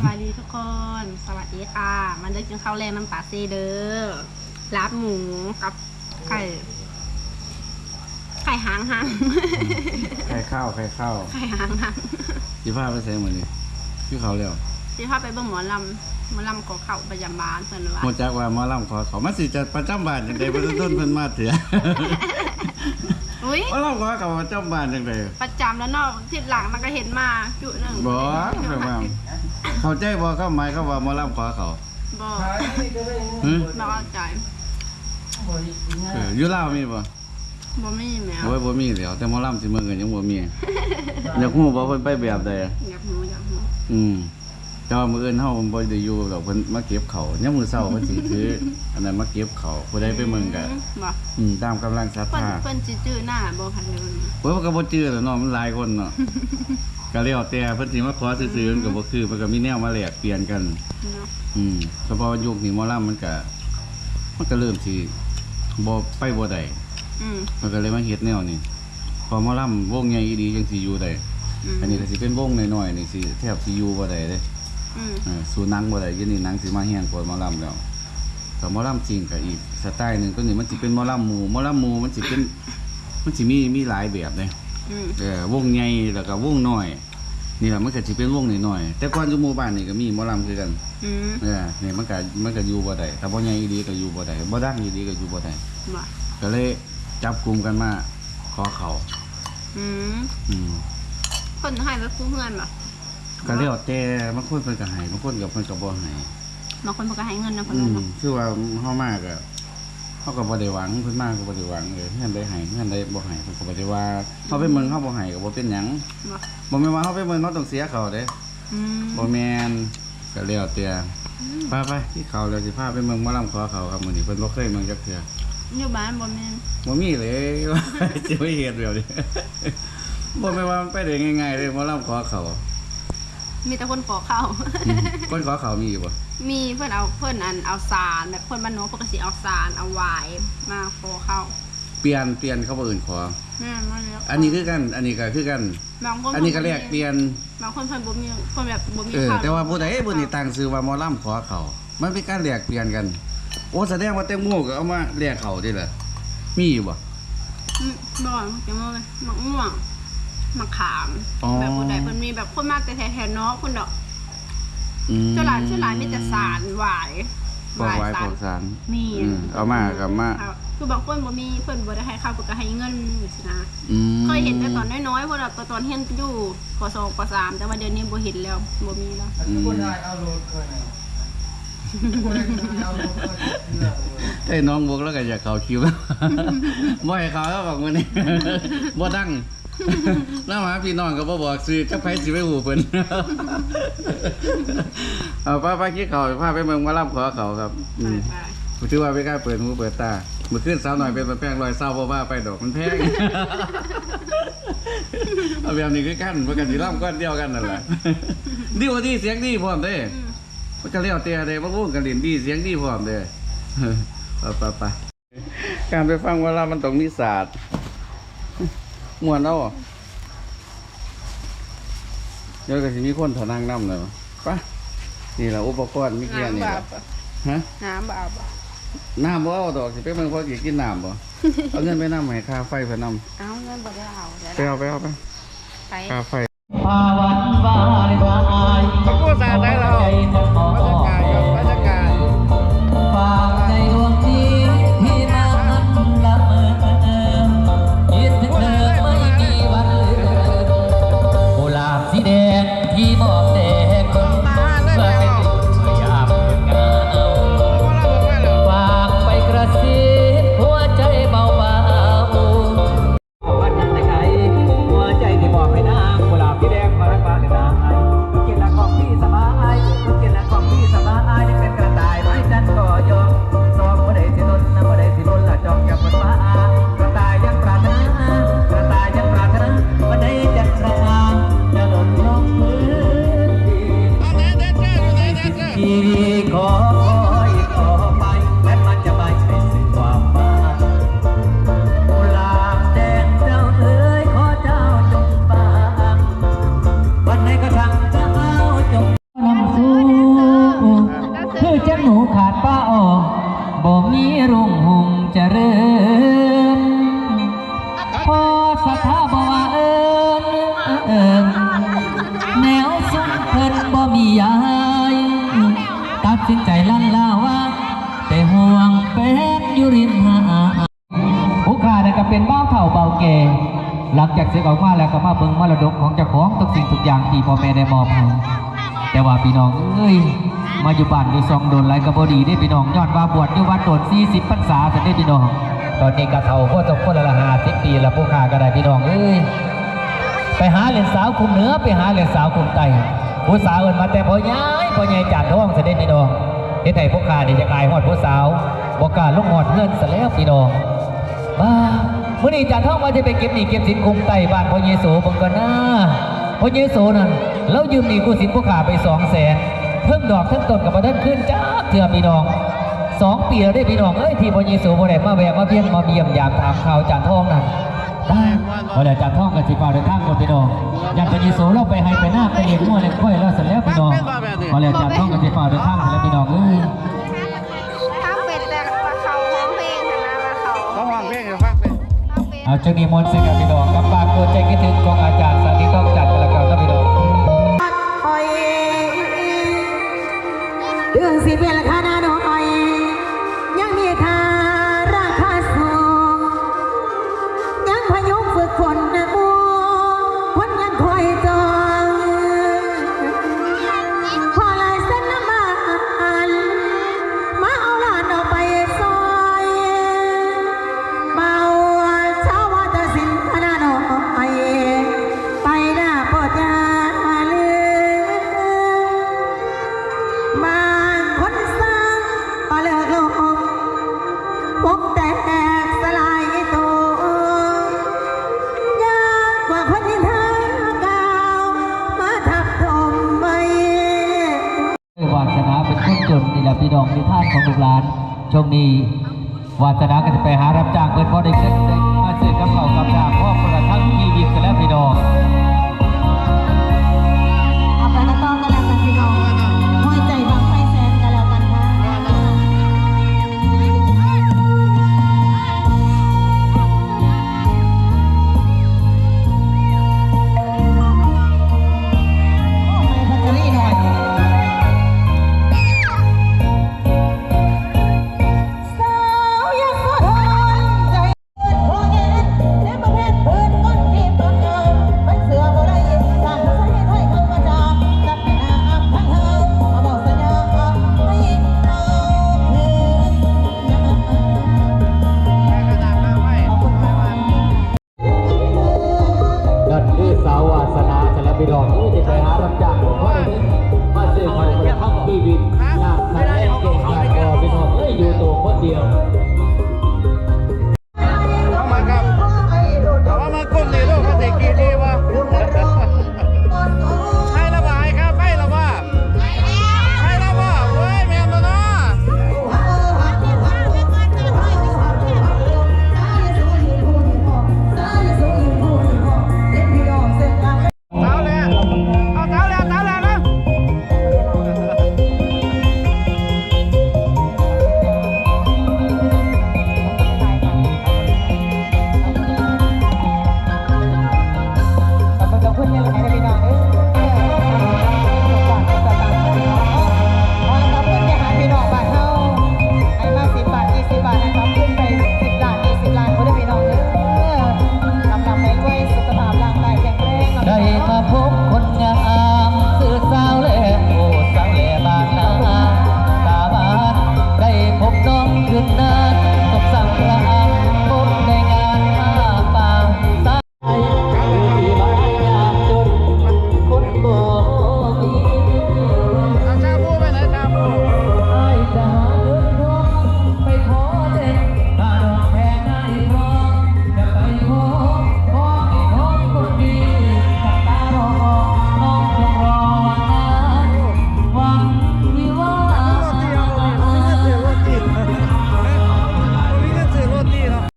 สวัสดีทุกคน สวัสดีค่ะ มันได้กินข้าวแรงน้ำปลาซีเด้อลาบหมูกับไข่ไข่หางหางไข่ข้าวไข่ข้าวไข่หางหางสีผ้าไปใส่เหมือนนี่พี่เขาเร็วที่พาไปเบิ่งหมอลำหมอลำขอเข่าประจำบ้านเพิ่นว่าหมดจากว่าหมอลำขอเขามาสิจะประจำบ้านจังใดบ่ได้ต้นเพิ่นมาเถื่อ อุ้ยหมอลำขอเขาประจำบ้านจังใดประจำแล้วเนาะทิศหลังมันก็เห็นมาจุหนึ่งบ่แบบว่าเข้าใจบ่เข้าหมายเขาว่าหมอลำขอเขาบ่หึบ่เข้าใจเอออยู่ลาวมีบ่บ่มีแมวโอ้ยบ่มีแล้วแต่หมอลำสิเมืองกันยังบ่มีอยากฮู้บ่เพิ่นไปแบบใดอยากรู้อยากรู้อืม แต่ว่ามื้ออื่นเฮาบ่ได้อยู่ดอกเพิ่นมาเก็บเขาวยามมื้อเช้าเพิ่นสิถือ อันนั้นมาเก็บเขาวผู้ใดไปเมืองก็บ่อืมตามกำลังศรัทเพิ่นธา เพิ่นสิจื้อหน้าบ่คันเดินโอ้ยมันก็บ่จื้อแหล้วเนาะมันหลายคนเนาะ ก็แล้วแต่เพิ่นสิมาขอซื้อๆมันก็บ่คือมันก็มีแนวมาแลกเปลี่ยนกัน เนาะอืมเฉพาะยุคนี้หมอลำมันก็มันก็เริ่มสิบ่ไปบ่ได้อืมมันก็เลยมาเฮ็ดแนวนี้พอหมอลำวงใหญ่อีหลีจังสิอยู่ได้ อืมอันนี้ก็สิเป็นวงน้อยๆนี่สิแทบสิอยู่บ่ได้เด้อืม เออสู่หนังบ่ได้ยินนี่หนังสิมาแฮงกว่าหมอลำแล้วแต่หมอลำจริงก็อีกสไตล์หนึงตัวนี้มันสิเป็นหมอลำหมู่หมอลำหมู่มันสิเป็น มันสิมีมีหลายแบบเด้อืมเออวงใหญ่แล้วก็วงน้อย นี่แหละมันก็สิเป็นวงน้อยๆแต่ก่อนอยู่หมู่บ้านนี่ก็มีหมอลำคือกัน อืมเออนี่มันก็มันก็อยู่บ่ได้แต่บ่ใหญ่อีหลีก็อยู่บ่ได้บ่ดังอีหลีก็อยู่บ่ได้บ่ก็เลยจับกลุ่มกันมาขอเขาอืมอืมเพิ่นให้ไว้คู่เพื่อนบ่ ก็แล้วแต่บางคนเพิ่นก็ให้บางคนก็เพิ่นก็บ่ให้บางคนเพิ่นก็ให้เงินนะเพิ่นอืมเนาะคือว่าเฮามาก็เฮาก็บ่ได้หวังเพิ่นมาก็บ่ได้หวังเลยเพิ่นได้ให้เพิ่นได้บ่ให้เพิ่นก็บ่ได้ว่าเฮาไปเมืองเฮาบ่ให้ก็บ่เป็นหยังบ่บ่แม่นว่าเฮาไปเมืองเฮาต้องเสียเขาเด้อืมบ่แมนก็แล้วแต่ไปไปที่เขาแล้วสิพาไปเมืองหมอลำขอเขาครับมื้อนี้เพิ่นบ่เคยเมืองจักเทื่อ อยู่บ้านบ่แม่นบ่มีเลยว่าสิไปเฮ็ดแบบนี้บ่แม่นว่ามันไปได้ง่ายๆเลยหมอลำขอเขา มีแต่คนขอเข้า อืมคนขอเขามีอยู่บ่มีเพิ่นเอาเพิ่นอันเอาสารแบบเพิ่นบ้านโน้นเพิ่นก็สิเอาสารเอาหวายมาขอเข้าเปลี่ยนเปลี่ยนเขาบ่อื่นขอ แม่นมาแล้วอันนี้คือกัน อันนี้ก็คือกัน บางคนอันนี้ก็แลกเปลี่ยน บางคนเพิ่นบ่มีเพิ่นแบบบ่มีเออ ข้แต่ว่าผู้ใดผู้นี้ตั้งชื่อว่าหมอลำขอเขามันเป็นการแลกเปลี่ยนกัน โอ้แสดงว่าแตงโมก็เอามาแลกเขาดิล่ะมีอยู่บ่อืมบ่จังว่ามักม่วง มะขาม อ๋อ แบบผู้ใดเพิ่นมีแบบคนมากแต่แท้ๆเนาะคนดอกอืมเจ้าหลานเจ้าหลานมีแต่สารหวายพวกไว้พวกสาร มีอืมเอามากับมาคือบางคนบ่มีเพิ่นบ่ได้ให้ข้าวเพิ่นก็ให้เงินสินะ อืมเคยเห็นแต่ตอนน้อยๆเพราะว่าตอนเรียนอยู่ป .2 ป .3 แต่ว่าเดี๋ยวนี้บ่เห็นแล้วบ่มีแล้ว อืมคนไทยเอาโหลดก่อนนะคนไทยเอาโหลดก่อนเรื่องเลยไอ้น้องบวกแล้วก็อยากเขาคิว บ่ให้เขาแล้วบอกมื้อนี้บ่ดัง แล้วมาพี่น้องก็บ่บอกซื้อจักไผสิไปหูเพิ่น เอาป้าป้าคิดเขาพาไปเมืองหมารับขอเขาครับอืมไปผมถือว่าเป็นการเปิดหูเปิดตาเมื่อคืนสาวหน่อยเป็นแป้งรอยเศร้าบ่ว่าไปดอกมันแพง เอาแบบนี้คือกันเมื่อกันสิร่ำก้อนเดียวกันนั่นแหละดีกว่าดีเสียงดีพร้อมเด้ๆอืมมันก็เลี้ยวเตะเด้บ่รู้กันเล่นดีเสียงดีพร้อมเด้ไปไปไปการไปฟังเวลามันต้องมีศาสตร์ ม่วนเอาอะเดี๋ยวก็สิมีคนเถานั่งนำเนาะไปนี่แหละอุปกรณ์มีแค่นี้น้ำแหบาละปอะฮะน้ำบาปอะน้ำบ่เอาดอกสิไปเมืองพอสิกินน้ำบ่เอาเงินไปน้ำให้ค่าไฟเพิ่นนำเอ้าเงินบ่ได้เอาได้ไปเอาไปเอาไปไปค่าไฟภาวันวาริวา บ่มียายตัดสินใจลั่นลาว่าแต่ห่วงเป็ดอยู่ริมหาดผู้ขาเนี่ยก็เป็นบ้าเถ่าเบาแก่หลังจากเสียออกมาแล้วก็มาเบิ่งมรดกของเจ้าของทุกสิ่งทุกอย่างที่พ่อแม่ได้มอบให้แต่ว่าพี่น้องเอ้ยมาอยู่บ้านอยู่ซองโดนไรก็บดีได้พี่น้องยอนว่าบวชอยู่วัดโดน40พรรษาจะได้พี่น้อง ตอนนี้ก็เฒ่าก็จะคนละหาสิบปีล้วผู้ขาก็ได้พี่น้องเอ้ยไปหาเหรียญสาวคุมเหนือไปหาเหรียญสาวคุมใต้ ผู้สาวเอินมาแต่พ่อย้ายพ่อใหญ่จัดท้องเสด็จพี่น้องเฮ็ดให้พวกข้านี่จะกลายฮอดผู้สาวบ่กล้าลงฮอดเงินซะแล้วพี่น้องบ้ามื้อนี้จัดท้องว่าจะไปเก็บหนี้เก็บสินคุมใต้บ้านพ่อเยโสบิ่งก่อนนะพ่อเยโสนั่นเรายืมหนี้กู้สินพวกข้าไป200,000เพิ่มดอกเพิ่มต้นกับบ่ทันขึ้นจ้าเถื่อพี่น้องสองปีแล้วได้พี่น้องเอ้ยที่พ่อเยโสบ่ได้มาแวะมาเวียนมาเยี่ยมยามถามข่าวจานทองนั่น พอเดี๋ยวจัดท่องกับสิฟ้าเดินทางคนพี่น้องอยากจะยีโสเราไปให้ไปหน้าไปเลี้ยงมั่วเลี้ยงค่อยแล้วเสร็จแล้วพี่น้องพอเดี๋ยวจัดท่องกับสิฟ้าเดินทางเสร็จแล้วพี่น้องเอ้ยถ้าเป็นแต่ว่าเขาร้องเพลงนะว่าเขาเขาฟังเพลงให้ฟังเพลงเขาเป็นเอาจุนี้มนต์สิกับพี่น้องกับปากตัวใจคิดถึงของอาจารย์ ของลูกหลานช่วงนี้วาสนาก็จะไปหารับจ้างเพื่อนพ่อได้เงินได้มาซื้อกับข้าวกับ video. Gracias.